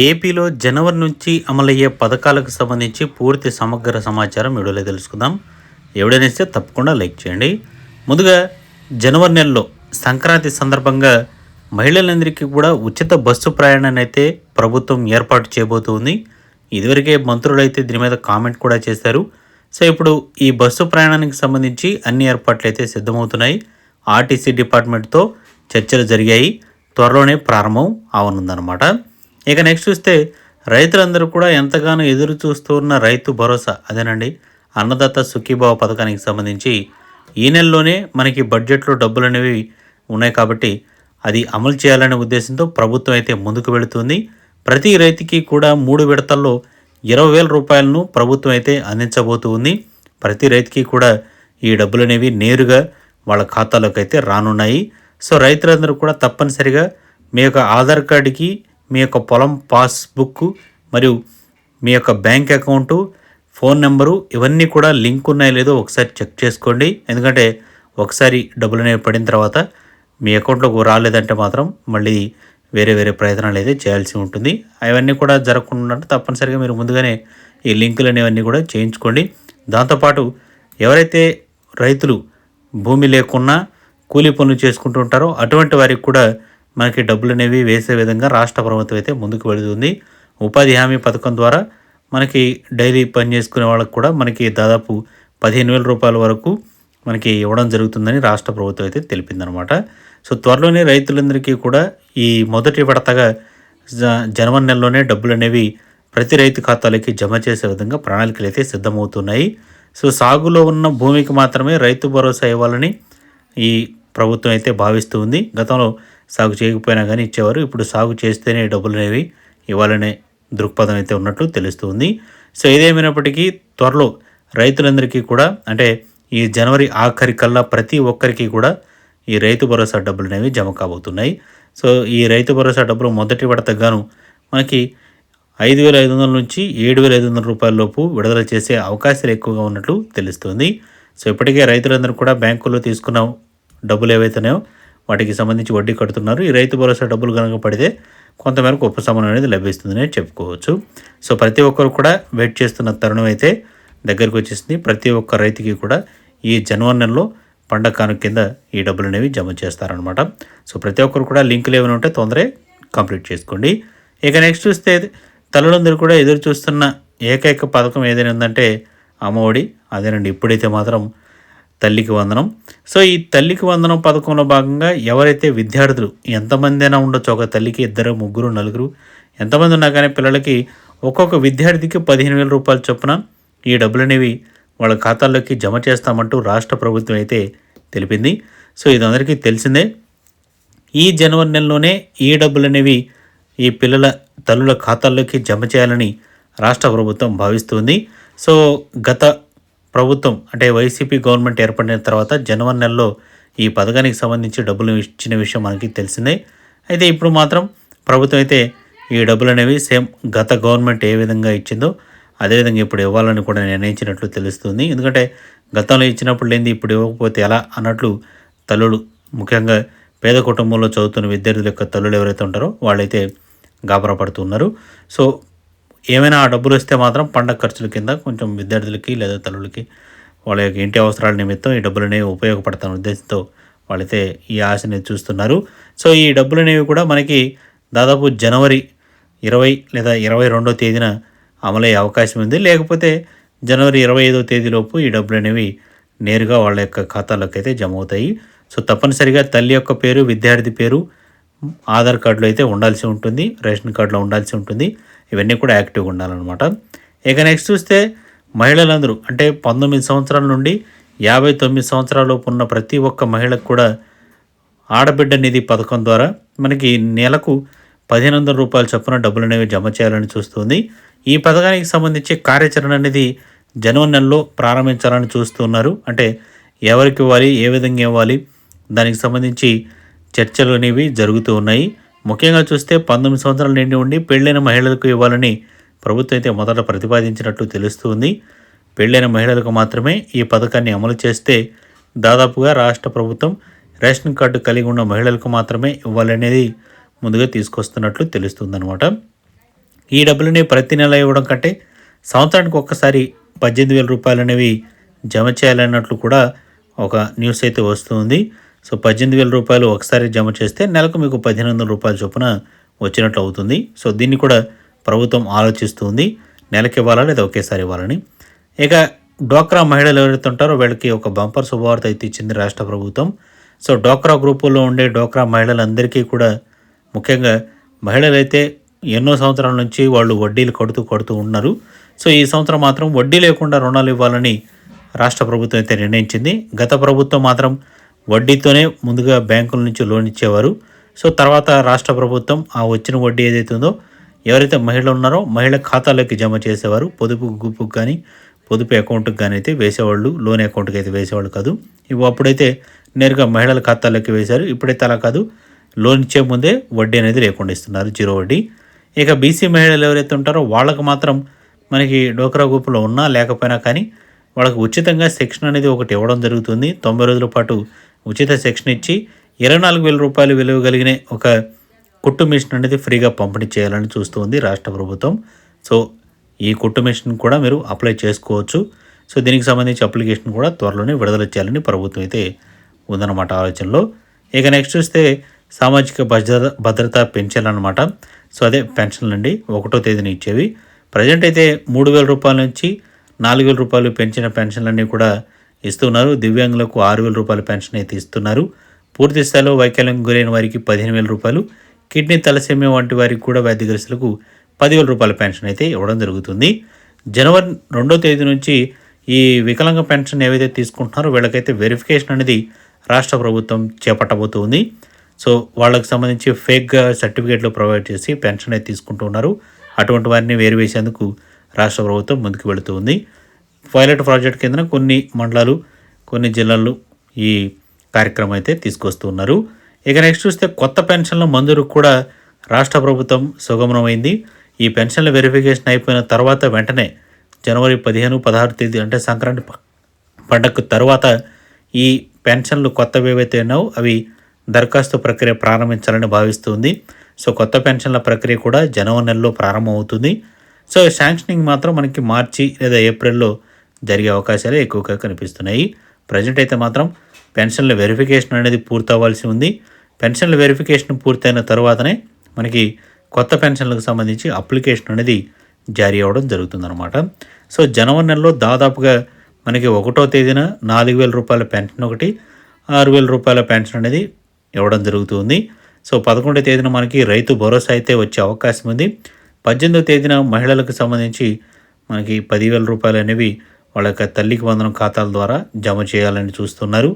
ఏపీలో జనవరి నుంచి అమలయ్యే పథకాలకు సంబంధించి పూర్తి సమగ్ర సమాచారం వీడియోలో తెలుసుకుందాం. ఎవడనేస్తే తప్పకుండా లైక్ చేయండి. ముందుగా జనవరి నెలలో సంక్రాంతి సందర్భంగా మహిళలందరికీ కూడా ఉచిత బస్సు ప్రయాణాన్ని అయితే ప్రభుత్వం ఏర్పాటు చేయబోతుంది. ఇదివరకే మంత్రులు అయితే దీని మీద కామెంట్ కూడా చేశారు. సో ఇప్పుడు ఈ బస్సు ప్రయాణానికి సంబంధించి అన్ని ఏర్పాట్లు అయితే సిద్ధమవుతున్నాయి. ఆర్టీసీ డిపార్ట్మెంట్తో చర్చలు జరిగాయి. త్వరలోనే ప్రారంభం అవనుందన్నమాట. ఇక నెక్స్ట్ చూస్తే రైతులందరూ కూడా ఎంతగానో ఎదురు చూస్తున్న రైతు భరోసా అదేనండి. అన్నదాత సుఖీభావ పథకానికి సంబంధించి ఈ నెలలోనే మనకి బడ్జెట్లో డబ్బులు అనేవి ఉన్నాయి కాబట్టి అది అమలు చేయాలనే ఉద్దేశంతో ప్రభుత్వం అయితే ముందుకు వెళుతుంది. ప్రతి రైతుకి కూడా మూడు విడతల్లో ఇరవై వేల రూపాయలను ప్రభుత్వం అయితే అందించబోతుంది. ప్రతి రైతుకి కూడా ఈ డబ్బులు అనేవి నేరుగా వాళ్ళ ఖాతాలోకి అయితే రానున్నాయి. సో రైతులందరూ కూడా తప్పనిసరిగా మీ యొక్క ఆధార్ కార్డుకి మీ యొక్క పొలం పాస్బుక్ మరియు మీ యొక్క బ్యాంక్ అకౌంటు ఫోన్ నెంబరు ఇవన్నీ కూడా లింక్ ఉన్నాయో లేదో ఒకసారి చెక్ చేసుకోండి. ఎందుకంటే ఒకసారి డబ్బులు అనేవి పడిన తర్వాత మీ అకౌంట్లోకి రాలేదంటే మాత్రం మళ్ళీ వేరే వేరే ప్రయత్నాలు అయితే చేయాల్సి ఉంటుంది. అవన్నీ కూడా జరగకుండా తప్పనిసరిగా మీరు ముందుగానే ఈ లింకులు అనేవన్నీ కూడా చేయించుకోండి. దాంతోపాటు ఎవరైతే రైతులు భూమి లేకున్నా కూలీ పనులు చేసుకుంటూ ఉంటారో అటువంటి వారికి కూడా మనకి డబ్బులు అనేవి వేసే విధంగా రాష్ట్ర ప్రభుత్వం అయితే ముందుకు వెళుతుంది. ఉపాధి హామీ పథకం ద్వారా మనకి డైలీ పని చేసుకునే వాళ్ళకు కూడా మనకి దాదాపు పదిహేను వేల రూపాయల వరకు మనకి ఇవ్వడం జరుగుతుందని రాష్ట్ర ప్రభుత్వం అయితే తెలిపిందనమాట. సో త్వరలోనే రైతులందరికీ కూడా ఈ మొదటి విడతగా జనవరి నెలలోనే డబ్బులు అనేవి ప్రతి రైతు ఖాతాలకి జమ చేసే విధంగా ప్రణాళికలు అయితే సిద్ధమవుతున్నాయి. సో సాగులో ఉన్న భూమికి మాత్రమే రైతు భరోసా ఇవ్వాలని ఈ ప్రభుత్వం అయితే భావిస్తూ ఉంది. గతంలో సాగు చేయకపోయినా కానీ ఇచ్చేవారు. ఇప్పుడు సాగు చేస్తేనే డబ్బులు అనేవి ఇవ్వాలనే దృక్పథం అయితే ఉన్నట్లు తెలుస్తుంది. సో ఏదేమైనప్పటికీ త్వరలో రైతులందరికీ కూడా అంటే ఈ జనవరి ఆఖరి కల్లా ప్రతి ఒక్కరికి కూడా ఈ రైతు భరోసా డబ్బులు అనేవి జమ కాబోతున్నాయి. సో ఈ రైతు భరోసా డబ్బులు మొదటి విడతగాను మనకి ఐదు వేల ఐదు వందల నుంచి ఏడు వేల ఐదు వందల రూపాయల లోపు విడుదల చేసే అవకాశాలు ఎక్కువగా ఉన్నట్లు తెలుస్తుంది. సో ఇప్పటికే రైతులందరూ కూడా బ్యాంకుల్లో తీసుకున్న డబ్బులు ఏవైతున్నాయో వాటికి సంబంధించి వడ్డీ కడుతున్నారు. ఈ రైతు భరోసా డబ్బులు కనుక పడితే కొంతమేరకు ఉపశమనం అనేది లభిస్తుందని చెప్పుకోవచ్చు. సో ప్రతి ఒక్కరు కూడా వెయిట్ చేస్తున్న తరుణం అయితే దగ్గరికి వచ్చేసింది. ప్రతి ఒక్క రైతుకి కూడా ఈ జనవరి నెలలో పండగ కానుక కింద ఈ డబ్బులు అనేవి జమ చేస్తారనమాట సో ప్రతి ఒక్కరు కూడా లింకులు ఏమైనా ఉంటే తొందరగా కంప్లీట్ చేసుకోండి. ఇక నెక్స్ట్ చూస్తే తల్లులందరూ కూడా ఎదురు చూస్తున్న ఏకైక పథకం ఏదైనా ఉందంటే అమ్మఒడి. అదేనండి ఇప్పుడైతే మాత్రం తల్లికి వందనం. సో ఈ తల్లికి వందనం పథకంలో భాగంగా ఎవరైతే విద్యార్థులు ఎంతమంది అయినా ఉండొచ్చు ఒక తల్లికి ఇద్దరు ముగ్గురు నలుగురు ఎంతమంది ఉన్నా కానీ పిల్లలకి ఒక్కొక్క విద్యార్థికి పదిహేను వేల రూపాయల చొప్పున ఈ డబ్బులు అనేవి వాళ్ళ ఖాతాల్లోకి జమ చేస్తామంటూ రాష్ట్ర ప్రభుత్వం అయితే తెలిపింది. సో ఇది అందరికీ తెలిసిందే. ఈ జనవరి నెలలోనే ఈ డబ్బులు అనేవి ఈ పిల్లల తల్లుల ఖాతాల్లోకి జమ చేయాలని రాష్ట్ర ప్రభుత్వం భావిస్తుంది. సో గత ప్రభుత్వం అంటే వైసీపీ గవర్నమెంట్ ఏర్పడిన తర్వాత జనవరి నెలలో ఈ పథకానికి సంబంధించి డబ్బులు ఇచ్చిన విషయం మనకి తెలిసిందే. అయితే ఇప్పుడు మాత్రం ప్రభుత్వం అయితే ఈ డబ్బులు అనేవి సేమ్ గత గవర్నమెంట్ ఏ విధంగా ఇచ్చిందో అదేవిధంగా ఇప్పుడు ఇవ్వాలని కూడా నిర్ణయించినట్లు తెలుస్తుంది. ఎందుకంటే గతంలో ఇచ్చినప్పుడు లేనిది ఇప్పుడు ఇవ్వకపోతే ఎలా అన్నట్లు తల్లులు ముఖ్యంగా పేద కుటుంబంలో చదువుతున్న విద్యార్థుల యొక్క తల్లులు ఎవరైతే ఉంటారో వాళ్ళైతే గాబరా పడుతున్నారు. సో ఏమైనా ఆ డబ్బులు వస్తే మాత్రం పండగ ఖర్చుల కింద కొంచెం విద్యార్థులకి లేదా తల్లులకి వాళ్ళ యొక్క ఇంటి అవసరాల నిమిత్తం ఈ డబ్బులు అనేవి ఉపయోగపడతాను ఉద్దేశంతో వాళ్ళైతే ఈ ఆశని చూస్తున్నారు. సో ఈ డబ్బులు అనేవి కూడా మనకి దాదాపు జనవరి ఇరవై లేదా ఇరవై రెండో తేదీన అమలయ్యే అవకాశం ఉంది. లేకపోతే జనవరి ఇరవై ఐదో తేదీలోపు ఈ డబ్బులు అనేవి నేరుగా వాళ్ళ యొక్క ఖాతాలోకి అయితే జమ అవుతాయి సో తప్పనిసరిగా తల్లి యొక్క పేరు విద్యార్థి పేరు ఆధార్ కార్డులో అయితే ఉండాల్సి ఉంటుంది రేషన్ కార్డులో ఉండాల్సి ఉంటుంది. ఇవన్నీ కూడా యాక్టివ్గా ఉండాలన్నమాట. ఇక నెక్స్ట్ చూస్తే మహిళలందరూ అంటే పంతొమ్మిది సంవత్సరాల నుండి యాభై తొమ్మిది సంవత్సరాలలోపు ఉన్న ప్రతి ఒక్క మహిళకు కూడా ఆడబిడ్డ నిధి పథకం ద్వారా మనకి నెలకు పదిహేను వందల రూపాయల చొప్పున డబ్బులు అనేవి జమ చేయాలని చూస్తుంది. ఈ పథకానికి సంబంధించి కార్యాచరణ అనేది జనవరి నెలలో ప్రారంభించాలని చూస్తున్నారు అంటే ఎవరికి ఇవ్వాలి ఏ విధంగా ఇవ్వాలి దానికి సంబంధించి చర్చలు అనేవి జరుగుతూ ఉన్నాయి. ముఖ్యంగా చూస్తే పంతొమ్మిది సంవత్సరాలు నిండి ఉండి పెళ్ళైన మహిళలకు ఇవ్వాలని ప్రభుత్వం అయితే మొదట ప్రతిపాదించినట్లు తెలుస్తుంది పెళ్ళైన మహిళలకు మాత్రమే ఈ పథకాన్ని అమలు చేస్తే దాదాపుగా రాష్ట్ర ప్రభుత్వం రేషన్ కార్డు కలిగి ఉన్న మహిళలకు మాత్రమే ఇవ్వాలనేది ముందుగా తీసుకొస్తున్నట్లు తెలుస్తుందన్నమాట. ఈ డబ్బులని ప్రతి నెల ఇవ్వడం కంటే సంవత్సరానికి ఒక్కసారి పద్దెనిమిది వేల రూపాయలు అనేవి జమ చేయాలన్నట్లు కూడా ఒక న్యూస్ అయితే వస్తుంది సో పద్దెనిమిది వేల రూపాయలు ఒకసారి జమ చేస్తే నెలకు మీకు పదిహేను వందల రూపాయల చొప్పున వచ్చినట్లు అవుతుంది. సో దీన్ని కూడా ప్రభుత్వం ఆలోచిస్తుంది నెలకి ఇవ్వాలా లేదా ఒకేసారి ఇవ్వాలని? ఇక డ్వాక్రా మహిళలు ఎవరైతే ఉంటారో వీళ్ళకి ఒక బంపర్ శుభవార్త అయితే ఇచ్చింది రాష్ట్ర ప్రభుత్వం. సో డ్వాక్రా గ్రూపుల్లో ఉండే డ్వాక్రా మహిళలందరికీ కూడా ముఖ్యంగా మహిళలైతే ఎన్నో సంవత్సరాల నుంచి వాళ్ళు వడ్డీలు కడుతూ కడుతూ ఉన్నారు. సో ఈ సంవత్సరం మాత్రం వడ్డీ లేకుండా రుణాలు ఇవ్వాలని రాష్ట్ర ప్రభుత్వం అయితే నిర్ణయించింది. గత ప్రభుత్వం మాత్రం వడ్డీతోనే ముందుగా బ్యాంకుల నుంచి లోన్ ఇచ్చేవారు. సో తర్వాత రాష్ట్ర ప్రభుత్వం ఆ వచ్చిన వడ్డీ ఏదైతే ఉందో ఎవరైతే మహిళలు ఉన్నారో మహిళ ఖాతాలోకి జమ చేసేవారు. పొదుపు గుప్పుకు కానీ పొదుపు అకౌంట్కి కానీ అయితే వేసేవాళ్ళు. లోన్ అకౌంట్కి అయితే వేసేవాళ్ళు కాదు. ఇవి అప్పుడైతే నేరుగా మహిళల ఖాతాలోకి వేశారు. ఇప్పుడైతే అలా కాదు. లోన్ ఇచ్చే ముందే వడ్డీ అనేది లేకుండా ఇస్తున్నారు. జీరో వడ్డీ. ఇక బీసీ మహిళలు ఎవరైతే ఉంటారో వాళ్ళకు మాత్రం మనకి డోక్రా గ్రూపులో ఉన్నా లేకపోయినా కానీ వాళ్ళకి ఉచితంగా సెక్షన్ అనేది ఒకటి ఇవ్వడం జరుగుతుంది. తొంభై రోజుల పాటు ఉచిత శిక్షణ ఇచ్చి ఇరవై నాలుగు వేల రూపాయలు విలువ కలిగిన ఒక కుట్టు మిషన్ అనేది ఫ్రీగా పంపిణీ చేయాలని చూస్తుంది రాష్ట్ర ప్రభుత్వం. సో ఈ కుట్టు మిషన్ కూడా మీరు అప్లై చేసుకోవచ్చు. సో దీనికి సంబంధించి అప్లికేషన్ కూడా త్వరలోనే విడుదల చేయాలని ప్రభుత్వం అయితే ఉందన్నమాట ఆలోచనలో. ఇక నెక్స్ట్ చూస్తే సామాజిక భద్రత భద్రత పెంచాలన్నమాట సో అదే పెన్షన్లు అండి ఒకటో తేదీన ఇచ్చేవి. ప్రజెంట్ అయితే మూడు వేల రూపాయల నుంచి నాలుగు వేల రూపాయలు పెంచిన పెన్షన్లన్నీ కూడా ఇస్తున్నారు. దివ్యాంగులకు ఆరు వేల రూపాయల పెన్షన్ అయితే ఇస్తున్నారు. పూర్తి స్థాయిలో వైకల్యం గురైన వారికి పదిహేను వేల రూపాయలు కిడ్నీ తలసేమియా వంటి వారికి కూడా వ్యాధిగ్రస్తులకు పదివేల రూపాయల పెన్షన్ అయితే ఇవ్వడం జరుగుతుంది. జనవరి రెండో తేదీ నుంచి ఈ వికలాంగ పెన్షన్ ఏవైతే తీసుకుంటున్నారో వీళ్ళకైతే వెరిఫికేషన్ అనేది రాష్ట్ర ప్రభుత్వం చేపట్టబోతుంది. సో వాళ్ళకి సంబంధించి ఫేక్గా సర్టిఫికేట్లు ప్రొవైడ్ చేసి పెన్షన్ అయితే తీసుకుంటూ ఉన్నారు. అటువంటి వారిని వేరువేసేందుకు రాష్ట్ర ప్రభుత్వం ముందుకు వెళుతుంది. పైలట్ ప్రాజెక్ట్ కింద కొన్ని మండలాలు కొన్ని జిల్లాలు ఈ కార్యక్రమం అయితే తీసుకొస్తూ ఉన్నారు ఇక నెక్స్ట్ చూస్తే కొత్త పెన్షన్ల మంజూరు కూడా రాష్ట్ర ప్రభుత్వం సుగమనమైంది. ఈ పెన్షన్ల వెరిఫికేషన్ అయిపోయిన తర్వాత వెంటనే జనవరి పదిహేను పదహారు తేదీ అంటే సంక్రాంతి ప- పండగకు తర్వాత ఈ పెన్షన్లు కొత్తవి ఏవైతే ఉన్నావో అవి దరఖాస్తు ప్రక్రియ ప్రారంభించాలని భావిస్తుంది. సో కొత్త పెన్షన్ల ప్రక్రియ కూడా జనవరి నెలలో ప్రారంభమవుతుంది. సో శాంక్షనింగ్ మాత్రం మనకి మార్చి లేదా ఏప్రిల్లో జరిగే అవకాశాలే ఎక్కువగా కనిపిస్తున్నాయి. ప్రజెంట్ అయితే మాత్రం పెన్షన్ల వెరిఫికేషన్ అనేది పూర్తవ్వాల్సి ఉంది. పెన్షన్ల వెరిఫికేషన్ పూర్తయిన తర్వాతనే మనకి కొత్త పెన్షన్లకు సంబంధించి అప్లికేషన్ అనేది జారీ అవ్వడం జరుగుతుందన్నమాట. సో జనవరి నెలలో దాదాపుగా మనకి ఒకటో తేదీన నాలుగు వేల రూపాయల పెన్షన్ ఒకటి ఆరు వేల రూపాయల పెన్షన్ అనేది ఇవ్వడం జరుగుతుంది. సో పదకొండో తేదీన మనకి రైతు భరోసా అయితే వచ్చే అవకాశం ఉంది. పద్దెనిమిదో తేదీన మహిళలకు సంబంధించి మనకి పదివేల రూపాయలు అనేవి వాళ్ళ యొక్క తల్లికి వందనం ఖాతాల ద్వారా జమ చేయాలని చూస్తున్నారు.